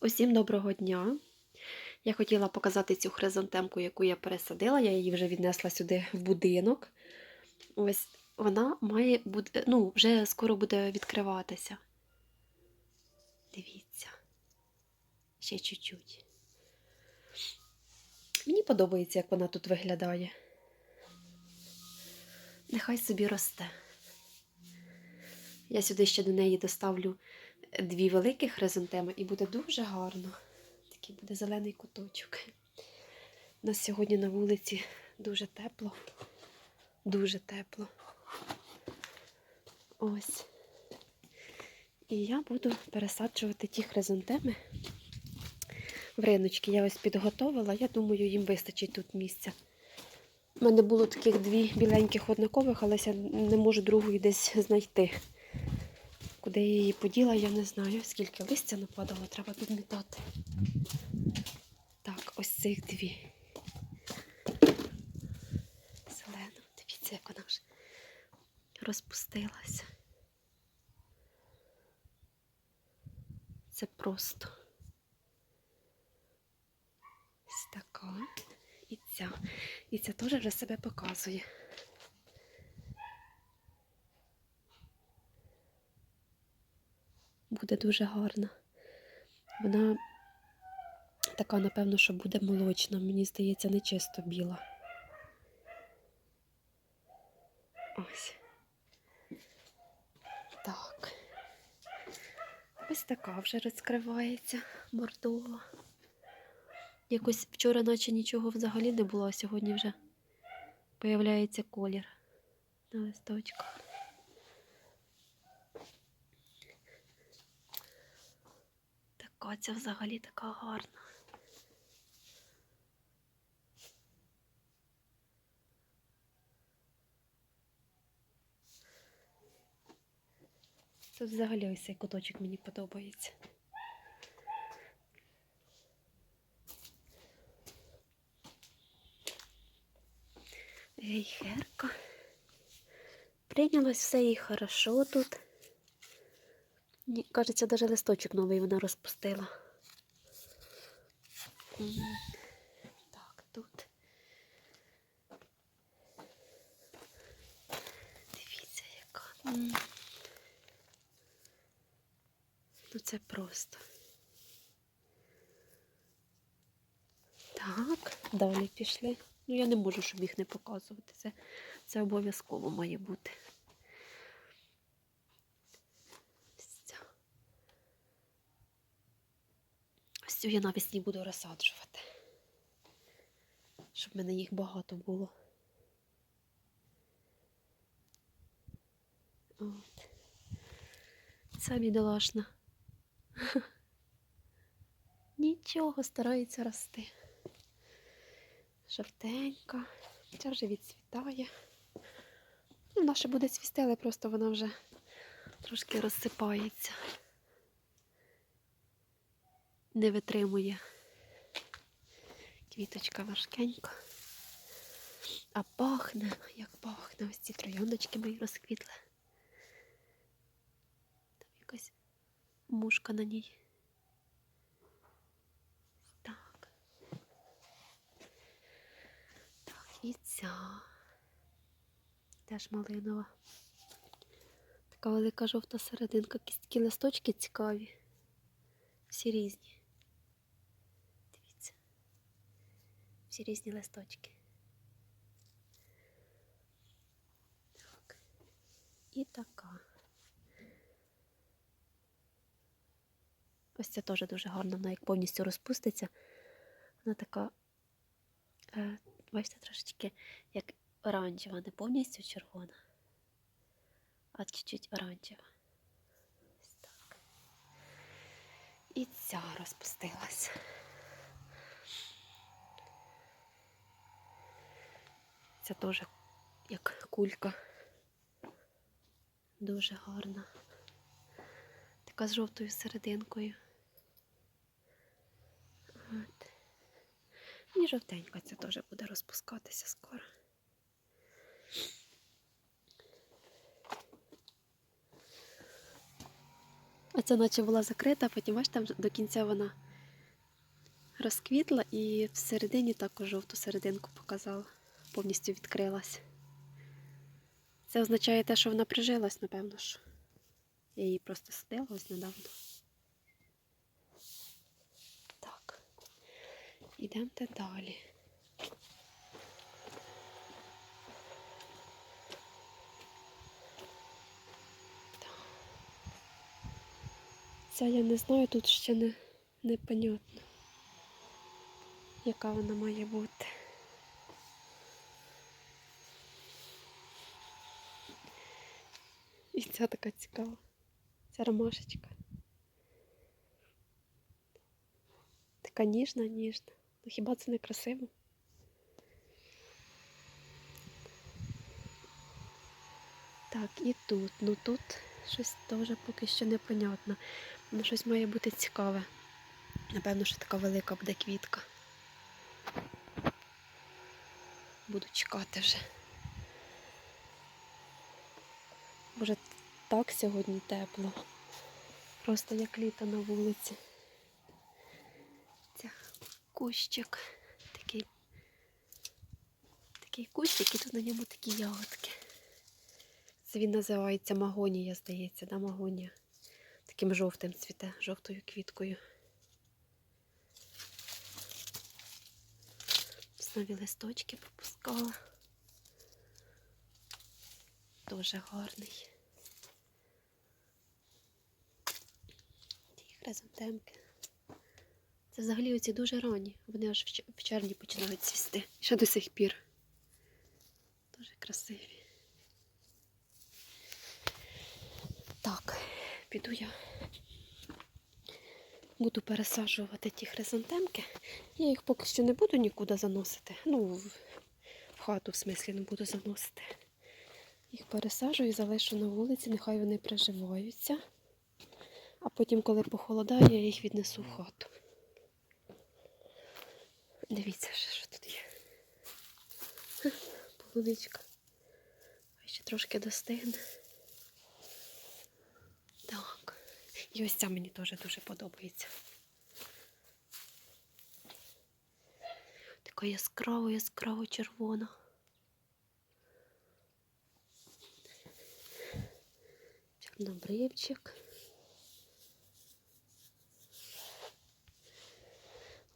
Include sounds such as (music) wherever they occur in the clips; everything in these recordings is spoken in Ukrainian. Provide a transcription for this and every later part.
Усім доброго дня. Я хотіла показати цю хризантемку, яку я пересадила. Я її вже віднесла сюди в будинок. Ось вона має бути, ну, вже скоро буде відкриватися. Дивіться. Ще чуть-чуть. Мені подобається, як вона тут виглядає. Нехай собі росте. Я сюди ще до неї доставлю дві великі хризантеми і буде дуже гарно. Такий буде зелений куточок. У нас сьогодні на вулиці дуже тепло. Дуже тепло. Ось. І я буду пересаджувати ті хризантеми в риночки. Я ось підготовила. Я думаю, їм вистачить тут місця. У мене було таких дві біленьких однакових, але я не можу другої десь знайти. Куди я її поділа, я не знаю. Скільки листя нападало, треба підмітати. Так, ось цих дві. Зелена. Дивіться, як вона вже розпустилася. Це просто ось така. І ця. І ця теж вже себе показує. Буде дуже гарна. Вона така, напевно, що буде молочна. Мені здається, не чисто біла. Ось. Так. Ось така вже розкривається бордова. Якось вчора, наче нічого взагалі не було, а сьогодні вже появляється колір на листочках. Ця взагалі така гарна. Тут взагалі ось цей куточок мені подобається. Ей, Герка. Прийнялось все і хорошо тут. Мені кажеться, навіть листочок новий вона розпустила. Так, тут. Дивіться, яка. Ну це просто. Так, далі пішли. Ну, я не можу, щоб їх не показувати. Це, це обов'язково має бути. Ось ця. Ось цю я навесні буду розсаджувати. Щоб в мене їх багато було. От. Ця бідолашна. (laughs) Нічого старається рости. Жовтенька. Ця вже відцвітає. Ну, Вона ще буде цвісти, але просто вона вже трошки розсипається. Не витримує. Квіточка важкенька. А пахне, як пахне. Ось ці трояндочки мої розквітли. Там якась мушка на ній. Так. Так, і ця. Теж малинова. Така велика жовта серединка. Якісь такі листочки цікаві. Всі різні. Дивіться. Всі різні листочки. Так. І така. Ось це теж дуже гарно, вона як повністю розпуститься. Вона така, е, бачите, трошечки як оранжева, не повністю червона, а чуть-чуть оранжева. Ось так. І ця розпустилась. Це теж як кулька. Дуже гарна. Така з жовтою серединкою. От. І жовтенька ця теж буде розпускатися скоро. А ця наче була закрита, потім аж там до кінця вона розквітла і всередині також жовту серединку показала, повністю відкрилась. Це означає те, що вона прижилась, напевно ж. Я її просто садила ось недавно. Так. Ідемте далі. Ця я не знаю, тут ще не, непонятно, яка вона має бути. І ця така цікава. Ця ромашечка. Така ніжна, ніжна. Ну хіба це не красиво? Так, і тут. Ну тут щось теж поки що непонятно. Ну, щось має бути цікаве. Напевно, що така велика буде квітка. Буду чекати вже. Боже, так сьогодні тепло. Просто як літо на вулиці. Це кущик. Такий, такий кущик, і тут на ньому такі ягодки. Це він називається магонія, здається, да, магонія. Таким жовтим цвіте, жовтою квіткою. Нові листочки попускала. Дуже гарний. Хризантемки. Це взагалі оці дуже ранні. Вони аж в чер- червні починають цвісти. Ще до сих пір. Дуже красиві. Так, піду я. Буду пересаджувати ті хризантемки. Я їх поки що не буду нікуди заносити. Ну, в хату, в смислі, не буду заносити. Їх пересаджую і залишу на вулиці, нехай вони приживаються. А потім, коли похолодає, я їх віднесу в хату. Дивіться, що тут є. (laughs) Полуничка. Ще трошки достигне. Так. І ось ця мені теж дуже подобається. Така яскраво, яскраво червона. Чорнобривчик.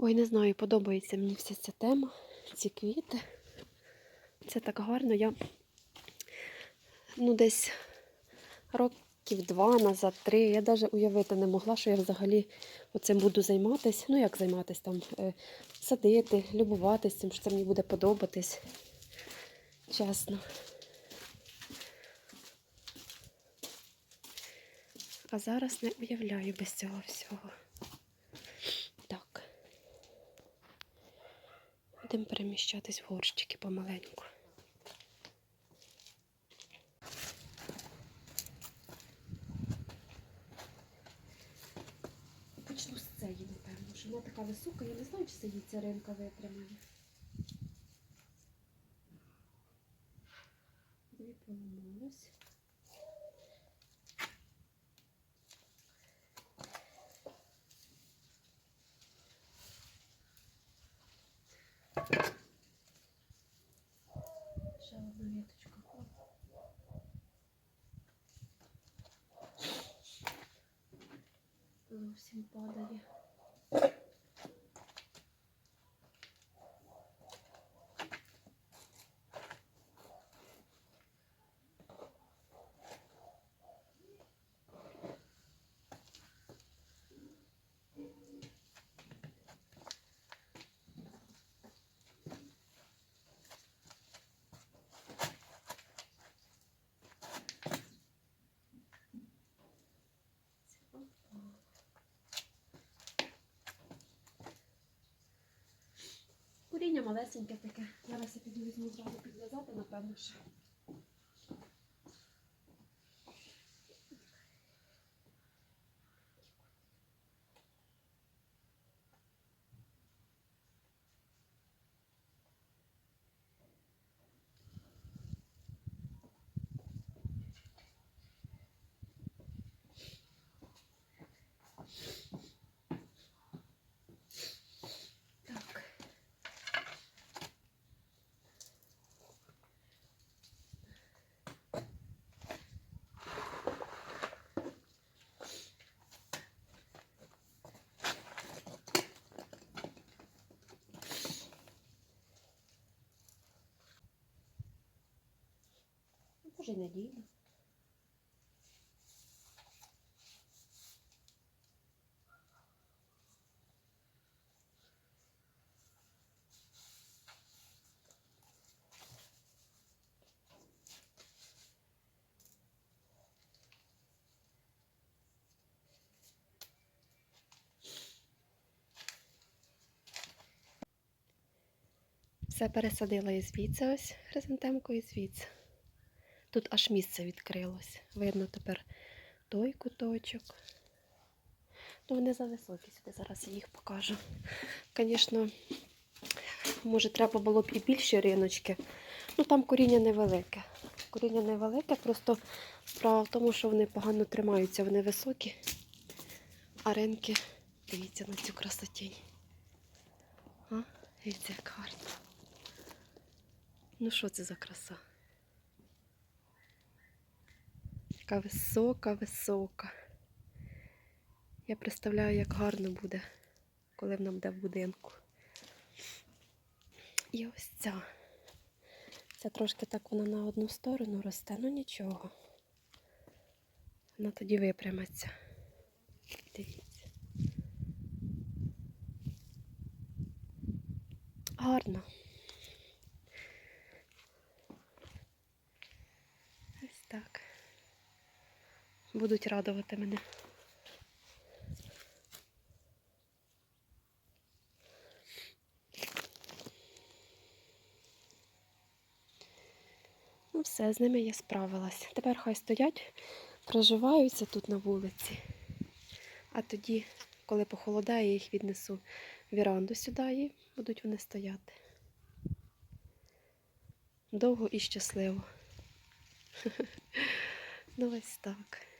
Ой, не знаю, подобається мені вся ця тема, ці квіти. Це так гарно. Я ну, десь років два назад, три. Я навіть уявити не могла, що я взагалі оцим буду займатися. Ну, як займатися там, е, садити, любуватись цим, що це мені буде подобатись. Чесно. А зараз не уявляю без цього всього. Так. Будемо переміщатись в горщики помаленьку. Почну з цієї, напевно, що вона така висока, я не знаю, чи це їй ця ринка витримає. Дві поламалось. Зовсім падає. Коріння малесеньке таке. Зараз я піду візьму зразу підв'язати, напевно, ще. Чи неділя. Все пересадила і звідси ось хризантемку і звідси. Тут аж місце відкрилось. Видно тепер той куточок. Ну, вони зависокі сюди, зараз я їх покажу. Звісно, може, треба було б і більші риночки. Ну там коріння невелике. Коріння невелике, просто справа в тому, що вони погано тримаються, вони високі, а ринки, дивіться на цю красотінь. А? Дивіться, як гарно. Ну що це за краса? Така висока, висока. Я представляю, як гарно буде, коли вона буде в будинку. І ось ця. Ця трошки так вона на одну сторону росте, ну нічого. Вона тоді випрямиться. Дивіться. Гарно. Ось так. Будуть радувати мене. Ну все, з ними я справилась. Тепер хай стоять, проживаються тут на вулиці. А тоді, коли похолодає, я їх віднесу в віранду сюди і будуть вони стояти. Довго і щасливо. (laughs) Ну ось так.